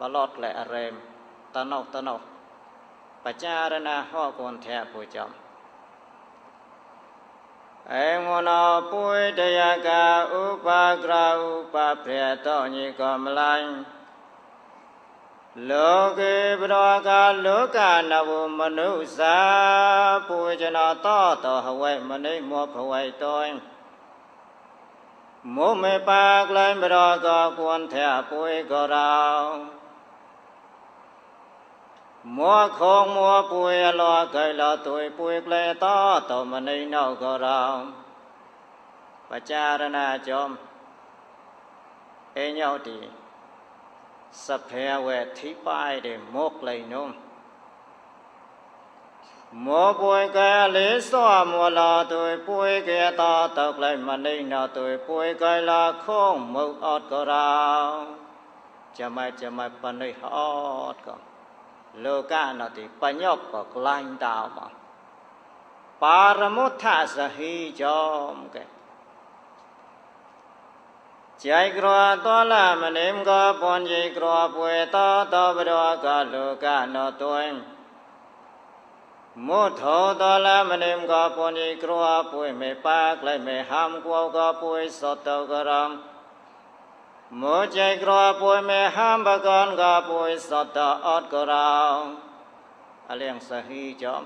balot le arem tanok tanok pacarana ho kon thea pu chom អេមនោពុយតយកាឧបក្រោឧបព្រេតញីកំឡាញ់លោកេប្រកាលោកានវមនុសាពុជនតតហវេមនិមកភវៃតយមុមេបាក្លែងប្រកគួនធៈពុយកោរោมัวคงมัวปุยลอเคยลอตุยปุยเลต่อตมันในนอกเราปจารณาจอมเอเยาดีสเพเวทิปายเดมกเลยนุ่มมัวปุยแกลิสอมัวลอตุยปุยแกต่อตกเลยมันในนอตุยปุยเกยลอคงมุกอดก็เราจะไม่จะไม่ปนในอดก็โลกาโนติปัญญปกลายดาวมาปารมุทะสหิจอมเกใจกรัวตัวละมันเองมก็ปนใจกรัวป่วยต่อต่อไปดัากาโลกาโนตัวเองมุทโธตัวละมันเองมก็ปนใจกรัวป่วยไม่ปากเลยไม่ห้ามกลัวก็ป่วยสดตัวกรงมูใจกรอป่วยแมห้ามบะกอนกาป่วยสตออดกราวอเลียงสหีจอม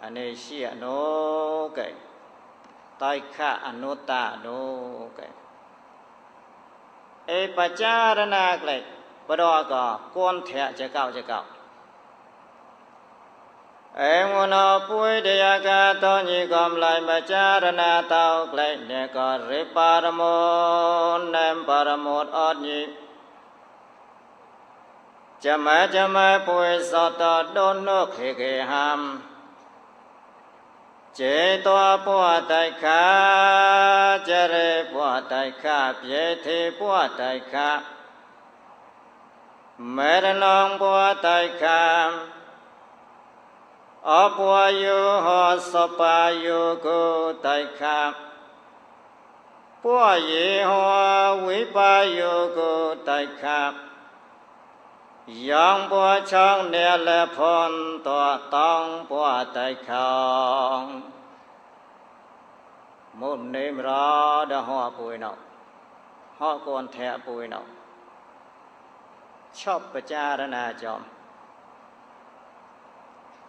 อันนี้เสียโนเกยตายขะอนุตาโนเกยเอปจารณาเกลยบดอกอกวนแทะจะเก่าจะเก่าអេមុនអពុយតយកាតញីកំឡៃមចារណាតោក្លែងនេករិបរមោណេមបរមោតអត់ញីចមចមពុយសតដូននុខេកេហាំចេតោពុតៃខាចរិពុតៃខាព្យេធិពុតៃខាមេរណងពុតៃខាอปวายุหสปายุโกไตคะปวเยหวิปายุโกไตคะยังปัวช่างเนลพนตัวต้องปัวไตคังมุนเนมรอดหัวปุยนอหอกวนแทปุยนอชอบประจารณาจอม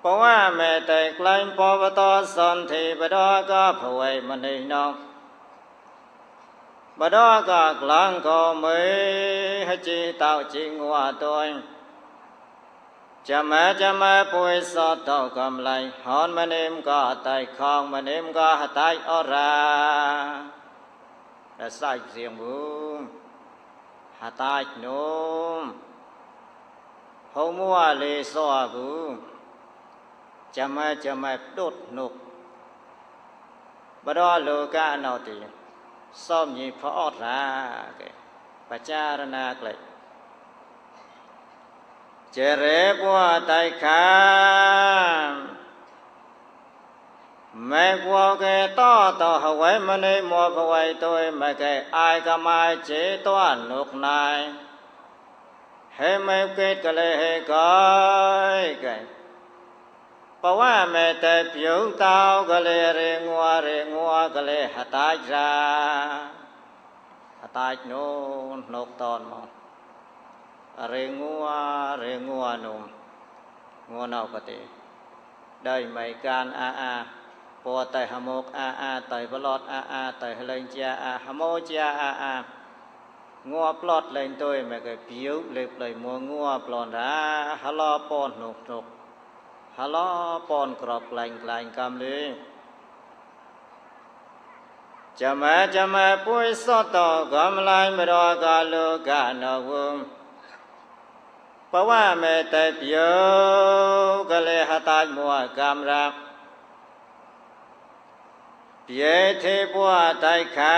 ปุวะเมเตกลังปวตสนทิปดอก็ผวยมณีนองบดอกกลังก็ไม่ให้จีเต่าจิงหัวตัวจะแม่จะแม่ปุยสอดเต่ากำไรหอนมันเอ็มก็ไตคองมันเอ็มก็ไตอราแต่ใส่เสียงบุ้งหาตายนุ่มหงมัวเลยสอบุ้ง chấm chấm đốt nục bà đó lô ca nào thì xóm nhị ra cái bà ra cái chế rế bùa tay khá mẹ của cái to to hậu ấy mà tôi mẹ cái ai cả mai chế toàn lúc này hết mấy cái cái lệ hết cái ဝမေတပြုံတောကလေးရေငွာရေငွာကလေးဟတာကြဟတာနုနှုတ်တော်မောရေငွာရေငွာနုငွာနောက်ကတိដៃមិនកានអាអាពរតែហមកអាអាតែប្លត់អាអាតែលេងជាអាហមោជាអាអាงัวปลอดเลนตัวแม่ก็ผิวเล็บเลยมัวงัวปลอนดาฮะลอปอนหนุกหนุกฮัลโหลปอนกรอบแกลงกลงกำเลยจะมาจะมาปุ้ยสอต่อกำลายไม่รอกาลูกานวนเพราะว่าแม่แต่เพียวก็เลยหาตายมัวกำรับเพียเทปัวาตขา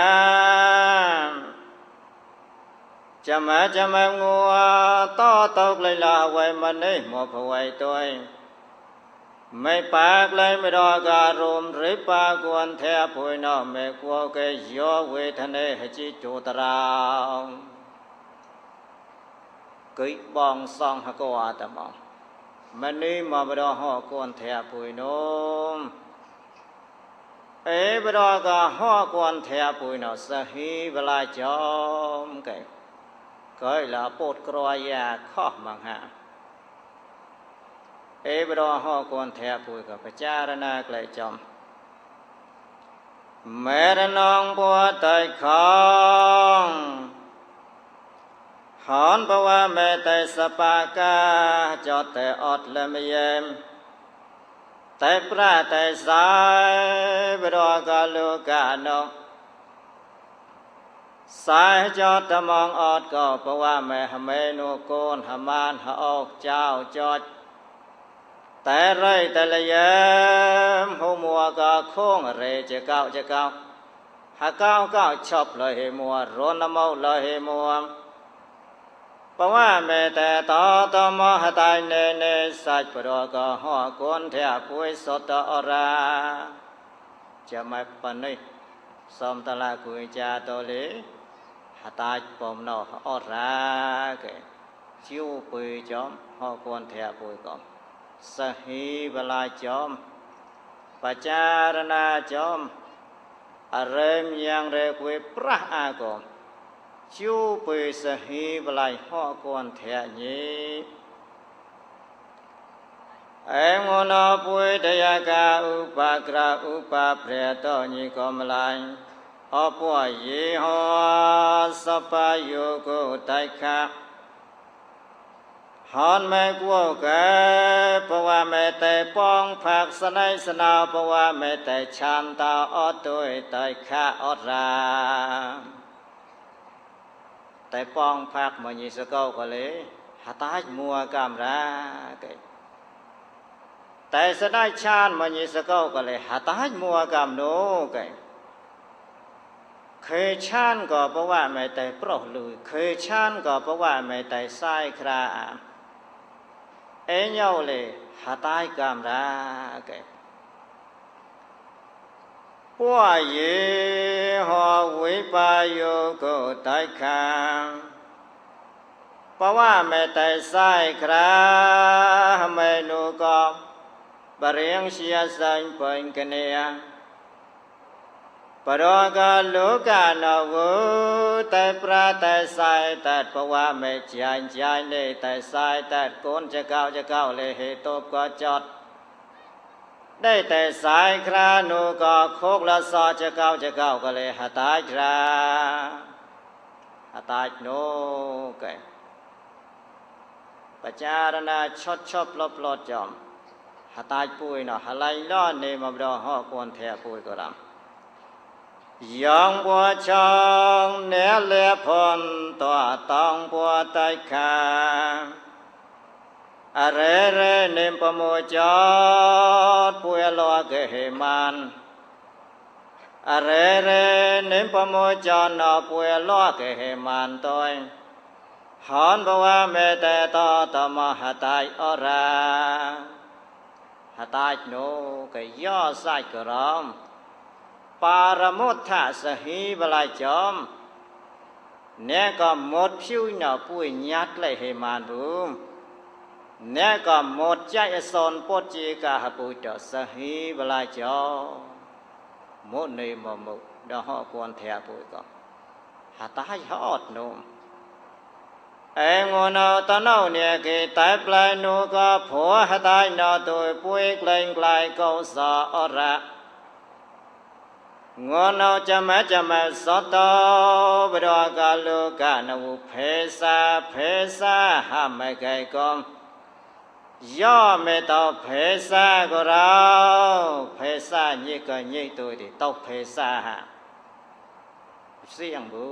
มจะมาจะมางัวต่อตกเลยลาไว้มันนี่หมอบไว้ตัวเองမေပါကလိုင်းမရောကာရုံရိပါကွန်ထဲဖွေနောမေကောကေယောဝေထနေဟจิโจตရာគិបងសង្ហកោអតមមនីមបរហកនធៈពុញោអេបរកហកនធៈពុញោសហីវលាចំកែកែលពតក្រយាខោះមង្ហា ඒබරෝහ කෝන්ථය පුයක ප්‍රචාරණා ක්ලේචම් මෙරණං පුවතයි khong ហនបវមេតេសបាកាចតេអត់លមយេមតេប្រតេសាយបរកលោកានោសាយចតមងអត់ក៏បវមេហមេនុកូនហមានហអោកចៅចត់តែរៃតលយមហូមួកាខងរេជាកោជាកោហកោកោឆប់លហេមួរនមោលហេមួបវមេតតតមហតៃនេនេសាច់ប្រកហគុនធៈពុយសតអរាចាំៃបនេះសំតឡាគុយចាតលីហតាច់បំណោអរាកេជាវពុយចំហគុនធៈពុយកំសហិវលាចមបចារណាចមអរេមយ៉ាងរេគួយប្រះអាកមជូបេសហិវលៃហោគនធៈញេអេងុណោពុយតយកាឧបាក្រឧបាព្រេតញីកមលៃអពុយយេហោសបយោគតៃខាหอนแม่กลัวแกาะว่าแม่แต่ป้องผักสนัยสนาวาะว่าแม่แต่ชานตาอดด้วยต่ยข้าอดราแต่ป้องผักมันยิสเก้าก็เลยหาตายมัวกามราเกแต่สนัยชานมันยิสเก้าก็เลยหาตายมัวกามโนเกเคยชานก็เพราะว่าไม่แต่ลอกลุยเคยชานก็เพราะว่าไม่แต่ไส้คราเอ็งยาเลยหาตายกามราเก็บว่าเย่หอวิปายโยโกตายคางปว่าไม่แต่ใส่คราไม่นูก็บเรียงเชียสังเป็นกันเนียปรกาลูกาโาวุแต่พระแต่สายแต่ปวะเมจัยจายเลแต่สายแต่โกนจะเก่าจะเก่าเลยเหตุบก็จดได้แต่สายครานูก็โคกละซอจะเก่าจะเก่าก็เลยหาตายคราหาตายโนเกประจารณาชดชอบลบลดจอมหาตายปุยเนาะหาไร่ล่อเนมาบดอหอกวนแทะปุยก็รำយ៉ាងបួចងអ្នកលេផនតតងបួតៃខាអរេរេនិមពមោចតពុយលោកេហេមានអរេរេនិមពមោចតណពុយលោកេហេមានតយហនបវមេតេតតមហតៃអរាហតៃណូកយោសាច់ក្រម paramotha sahi balai chom nè có một phiêu nhỏ bùi nhát lại hề màn bùm nè có một chạy e son bốt chi cả hạ bùi trở sahi balai chom một nơi mà một đó họ còn thẻ bùi có hạ ta hay họ ọt nôm เองโนตนเอาเนี่ยกีตายปลายนูก็ผัวหตายนอตัวปุ้ยเกลงไกลเกาสอระงอนเอาจะมาจะมาสอตอปดอกาลูกานูเพสาเพสาหามไม่ไกลกองย่อไม่ต่อเพสาก็เราเพสานี่ก็นี่ตัวเดีต้อเพสาฮะเสียงบู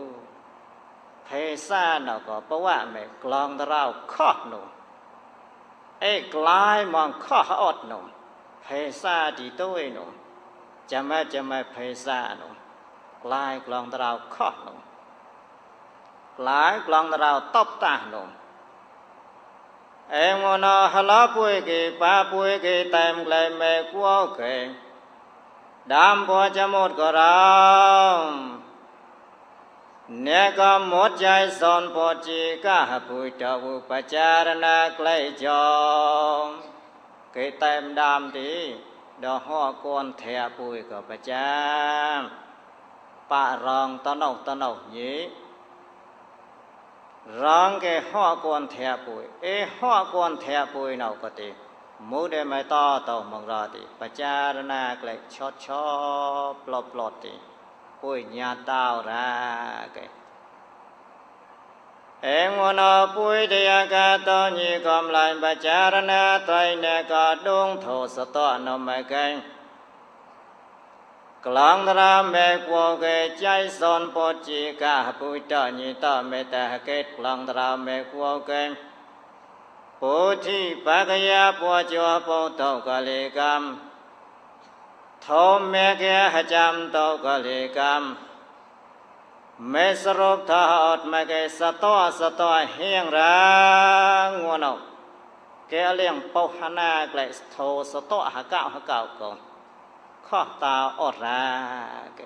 เพสาเราก็เพราะว่าไม่กลองเราข้อหนุ่มไอ้กลายมองข้ออดหนุ่มเพสาดีตัวหนุ่มចាំែចាំែភាសានោះក្លាយក្លងត្រោខោះនោះក្លាយក្លងត្រោតបតាស់នោះអេមណោហឡពុយគេបាពុយគេតែមក្លែមេគួគេដាំពោចមត់ក៏រោអ្នកក៏មត់ចៃសនពោជីកាពុយតវបចារណាក្លែចោគេតែមដាំទីដល់ហោគនធរពុយក៏ប្រចាំបរងតណោតណោយេរងគេហោគនធរពុយអេហោគនធរពុយណោក៏ទេមុដែលមកតតមករទីបចារណាក្លែកឆតឆប្លត់ប្លត់ទីពុយញាតោរាគេเอ็งวนอปุยเดียกาตอนีกอมลายปจารณาตอยเนกาดวงโทสตอนมเกงกลางราเมกวเกใจสอนปจิกาปุยตอนีตอเมตะเกตกลางราเมกวเกงปุถิปักยาปัวจวปุตตกะลิกรรมโทเมเกหจามตกะลิกรรมเมสรุปทาอดไม่เกสตัวสตัวเฮียงรางงัวนาแกเลี้ยงปหนาเกลโทสตัวหาเก่าหาเก่าก่อนข้อตาอดราเก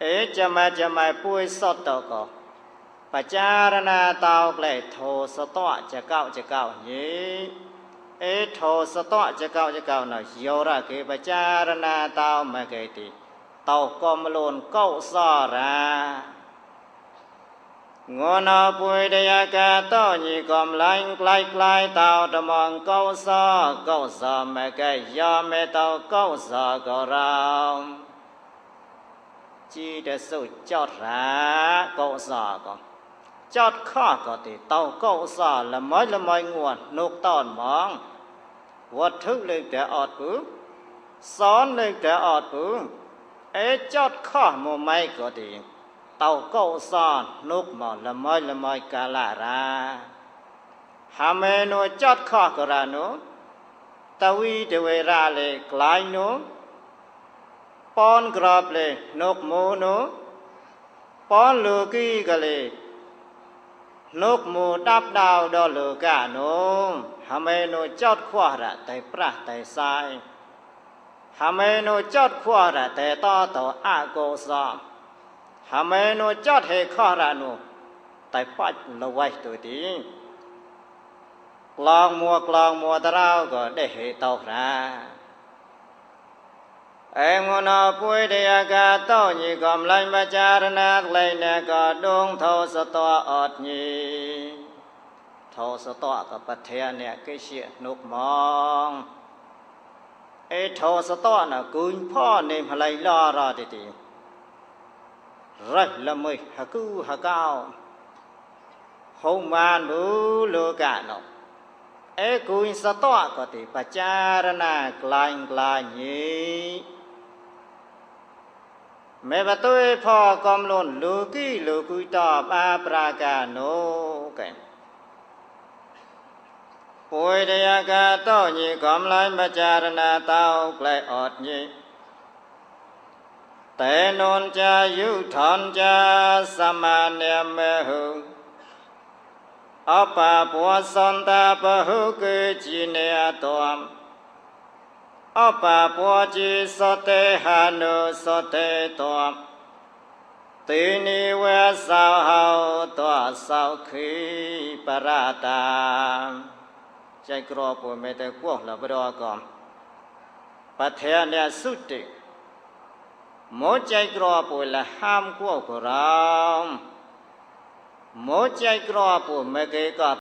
เอจะมาจะมาปุ้ยสดตัวก่อนปัจจารณาตาเกลโทสตัวจะเก่าจะเก่านี้เอโทสตัวจะเก่าจะเก่าหน่อยโยระเกปัจจารณาตาไม่เกิดติเต่ากอมลนเก้าซอรางอนอปุยเดียกาต้อยีกอมลังไกลไกลเต่าตะมองเก้าซอเก้าซอแม่แกยอมแม่เต่าเก้าซอก็ราจีเดสุดจอดราเก้าซอก็จอดข้อก็ติเต่าเก้าซอละม้อยละม้อยงวนนกตอนมอง วัดทึกเลยแต่อดปื้ซ้อนเลยแต่อดปื้អេចតខោះមួយម៉ែកក៏ទីតោកោសនលោកមកល្មើយល្មើយកាលារាហាមេណូចតខោះក៏រាណូតវីទេវរាលេក្លាញ់ណូប៉នក្របលេលោកមូណូប៉នលោកីកលេលោកមូដាប់ដាវដល់លោកាណូហាមេណូចតខោះរតែប្រះតែសាយហមេនុចតខរតេតតអកុសលហមេនុចតហេខរនុតែបាច់លវៃទៅទីក្លងមួក្លងមួតារោក៏ដេហេតោរាអេងនោពុយតយកាតោញីកំលែងបចារណាក្លែងណែក៏ដងថោសតអត់ញីថោសតក៏ប្រធានអ្នកគេជានុកមកអេថោសតនគូញផនេមឡៃឡរតិតិរៃលមៃហកូហកោហុំបានមូលោកណោអេគូញសតកតិបចារណាក្លែងក្លាញយីមេបតុយផកំលូនលូគីលូគូតបអាប្រាកាណូកែဝိတယကတောညေကမ္လိုင်းမจารณาတောក្លែអត់ញេតែននចាយុថនចាសមានិមេហុអបបវសន្តបហុគឺជានេតមអបបវជាសតេហានុសតេតមទីនិវេសោហោតោសោខីបរតាចែកក្រពុមេតេកោះលបរកំបធេនសុតិមោចែកក្រពុលហាមកោះក្រមមោចែកក្រពុមេកេក